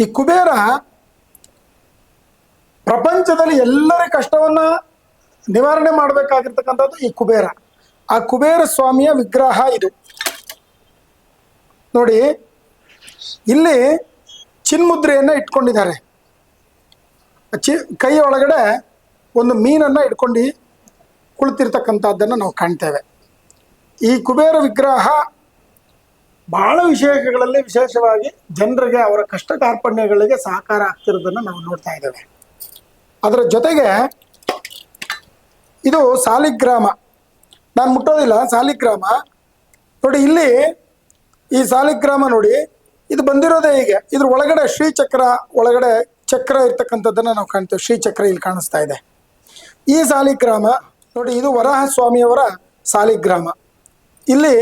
ಈ ಕುಬೇರ ಪ್ರಪಂಚದಲ್ಲಿ ಎಲ್ಲರ ಕಷ್ಟವನ್ನ ನಿವಾರಣೆ ಮಾಡಬೇಕಾಗಿರ್ತಕ್ಕಂಥದ್ದು ಈ ಕುಬೇರ. ಆ ಕುಬೇರ ಸ್ವಾಮಿಯ ವಿಗ್ರಹ ಇದು. ನೋಡಿ, ಇಲ್ಲಿ ಚಿನ್ಮುದ್ರೆಯನ್ನು ಇಟ್ಕೊಂಡಿದ್ದಾರೆ. ಚಿ, ಕೈ ಒಳಗಡೆ ಒಂದು ಮೀನನ್ನ ಇಟ್ಕೊಂಡು ಕುಳಿತಿರ್ತಕ್ಕಂಥದ್ದನ್ನು ನಾವು ಕಾಣ್ತೇವೆ. ಈ ಕುಬೇರ ವಿಗ್ರಹ ಬಹಳ ವಿಷಯಗಳಲ್ಲಿ ವಿಶೇಷವಾಗಿ ಜನರಿಗೆ ಅವರ ಕಷ್ಟ ಕಾರ್ಪಣ್ಯಗಳಿಗೆ ಸಹಕಾರ ಆಗ್ತಿರೋದನ್ನು ನಾವು ನೋಡ್ತಾ ಇದ್ದೇವೆ. ಅದರ ಜೊತೆಗೆ ಇದು ಸಾಲಿಗ್ರಾಮ. ನಾನು ಮುಟ್ಟೋದಿಲ್ಲ, ಸಾಲಿಗ್ರಾಮ. ನೋಡಿ, ಇಲ್ಲಿ ಈ ಸಾಲಿಗ್ರಾಮ ನೋಡಿ, ಇದು ಬಂದಿರೋದೇ ಹೀಗೆ. ಇದ್ರ ಒಳಗಡೆ ಶ್ರೀಚಕ್ರ, ಒಳಗಡೆ ಚಕ್ರ ಇರ್ತಕ್ಕಂಥದ್ದನ್ನು ನಾವು ಕಾಣ್ತೇವೆ. ಶ್ರೀಚಕ್ರ ಇಲ್ಲಿ ಕಾಣಿಸ್ತಾ ಇದೆ. ಈ ಸಾಲಿಗ್ರಾಮ, ನೋಡಿ, ಇದು ವರಾಹ ಸ್ವಾಮಿಯವರ ಸಾಲಿಗ್ರಾಮ. ಇಲ್ಲಿ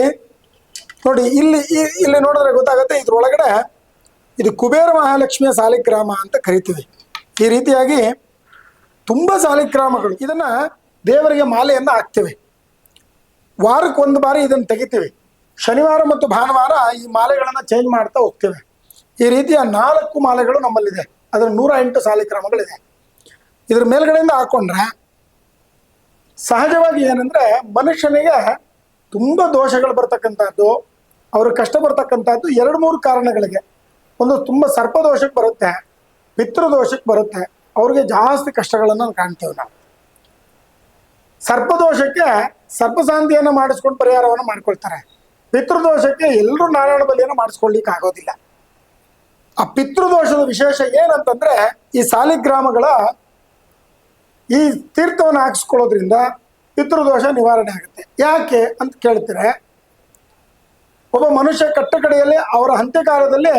ನೋಡಿ, ಇಲ್ಲಿ ಇಲ್ಲಿ ನೋಡಿದ್ರೆ ಗೊತ್ತಾಗುತ್ತೆ, ಇದ್ರೊಳಗಡೆ ಇದು ಕುಬೇರ ಮಹಾಲಕ್ಷ್ಮಿಯ ಸಾಲಿಗ್ರಾಮ ಅಂತ ಕರಿತೀವಿ. ಈ ರೀತಿಯಾಗಿ ತುಂಬ ಸಾಲಿಗ್ರಾಮಗಳು, ಇದನ್ನ ದೇವರಿಗೆ ಮಾಲೆಯನ್ನು ಹಾಕ್ತೇವೆ. ವಾರಕ್ಕೆ ಒಂದು ಬಾರಿ ಇದನ್ನು ತೆಗಿತೀವಿ. ಶನಿವಾರ ಮತ್ತು ಭಾನುವಾರ ಈ ಮಾಲೆಗಳನ್ನು ಚೇಂಜ್ ಮಾಡ್ತಾ ಹೋಗ್ತೇವೆ. ಈ ರೀತಿಯ ನಾಲ್ಕು ಮಾಲೆಗಳು ನಮ್ಮಲ್ಲಿದೆ. ಅದರ ನೂರ ಎಂಟು ಸಾಲಿಗ್ರಾಮಗಳಿದೆ. ಇದ್ರ ಮೇಲ್ಗಡೆಯಿಂದ ಹಾಕೊಂಡ್ರೆ, ಸಹಜವಾಗಿ ಏನಂದ್ರೆ ಮನುಷ್ಯನಿಗೆ ತುಂಬ ದೋಷಗಳು ಬರ್ತಕ್ಕಂಥದ್ದು ಅವ್ರ ಕಷ್ಟ ಬರ್ತಕ್ಕಂಥದ್ದು ಎರಡು ಮೂರು ಕಾರಣಗಳಿಗೆ. ಒಂದು ತುಂಬ ಸರ್ಪದೋಷಕ್ಕೆ ಬರುತ್ತೆ ಪಿತೃದೋಷಕ್ಕೆ ಬರುತ್ತೆ, ಅವ್ರಿಗೆ ಜಾಸ್ತಿ ಕಷ್ಟಗಳನ್ನು ಕಾಣ್ತೇವೆ ನಾವು. ಸರ್ಪದೋಷಕ್ಕೆ ಸರ್ಪಶಾಂತಿಯನ್ನು ಮಾಡಿಸ್ಕೊಂಡು ಪರಿಹಾರವನ್ನು ಮಾಡ್ಕೊಳ್ತಾರೆ. ಪಿತೃದೋಷಕ್ಕೆ ಎಲ್ಲರೂ ನಾರಾಯಣ ಬಲಿಯನ್ನು ಮಾಡಿಸ್ಕೊಳ್ಲಿಕ್ಕೆ ಆಗೋದಿಲ್ಲ. ಆ ಪಿತೃದೋಷದ ವಿಶೇಷ ಏನಂತಂದ್ರೆ ಈ ಸಾಲಿಗ್ರಾಮಗಳ ಈ ತೀರ್ಥವನ್ನು ಹಾಕಿಸ್ಕೊಳ್ಳೋದ್ರಿಂದ ಪಿತೃದೋಷ ನಿವಾರಣೆ ಆಗುತ್ತೆ. ಯಾಕೆ ಅಂತ ಕೇಳ್ತಾರೆ? ಒಬ್ಬ ಮನುಷ್ಯ ಕಟ್ಟ ಕಡೆಯಲ್ಲಿ ಅವರ ಅಂತ್ಯಕಾಲದಲ್ಲಿ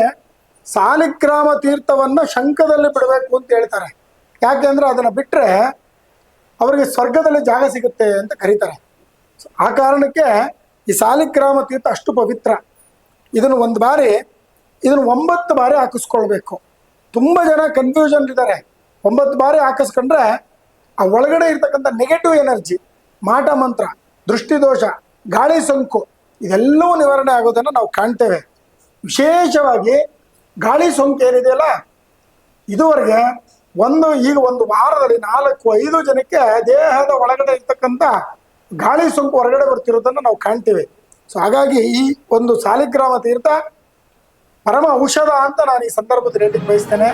ಸಾಲಿಗ್ರಾಮ ತೀರ್ಥವನ್ನು ಶಂಖದಲ್ಲಿ ಬಿಡಬೇಕು ಅಂತ ಹೇಳ್ತಾರೆ. ಯಾಕೆಂದ್ರೆ ಅದನ್ನು ಬಿಟ್ಟರೆ ಅವರಿಗೆ ಸ್ವರ್ಗದಲ್ಲಿ ಜಾಗ ಸಿಗುತ್ತೆ ಅಂತ ಕರೀತಾರೆ. ಆ ಕಾರಣಕ್ಕೆ ಈ ಸಾಲಿಗ್ರಾಮ ತೀರ್ಥ ಅಷ್ಟು ಪವಿತ್ರ. ಇದನ್ನು ಒಂದು ಬಾರಿ, ಇದನ್ನು ಒಂಬತ್ತು ಬಾರಿ ಹಾಕಿಸ್ಕೊಳ್ಬೇಕು. ತುಂಬ ಜನ ಕನ್ಫ್ಯೂಷನ್ ಇದ್ದಾರೆ. ಒಂಬತ್ತು ಬಾರಿ ಹಾಕಿಸ್ಕೊಂಡ್ರೆ ಆ ಒಳಗಡೆ ಇರ್ತಕ್ಕಂಥ ನೆಗೆಟಿವ್ ಎನರ್ಜಿ ಮಾಟ ಮಂತ್ರ ದೃಷ್ಟಿದೋಷ ಗಾಳಿ ಸೋಂಕು, ಇದೆಲ್ಲವೂ ನಿವಾರಣೆ ಆಗೋದನ್ನು ನಾವು ಕಾಣ್ತೇವೆ. ವಿಶೇಷವಾಗಿ ಗಾಳಿ ಸೋಂಕು ಏನಿದೆಯಲ್ಲ, ಇದುವರೆಗೆ ಒಂದು, ಈಗ ಒಂದು ವಾರದಲ್ಲಿ ನಾಲ್ಕು, ಐದು ಜನಕ್ಕೆ ದೇಹದ ಒಳಗಡೆ ಇರ್ತಕ್ಕಂಥ ಗಾಳಿ ಸೋಂಕು ಹೊರಗಡೆ ಬರ್ತಿರೋದನ್ನು ನಾವು ಕಾಣ್ತೇವೆ. ಸೊ ಹಾಗಾಗಿ ಈ ಒಂದು ಸಾಲಿಗ್ರಾಮ ತೀರ್ಥ ಪರಮ ಔಷಧ ಅಂತ ನಾನು ಈ ಸಂದರ್ಭದಲ್ಲಿ ಹೇಳಲಿಕ್ಕೆ ಬಯಸ್ತೇನೆ.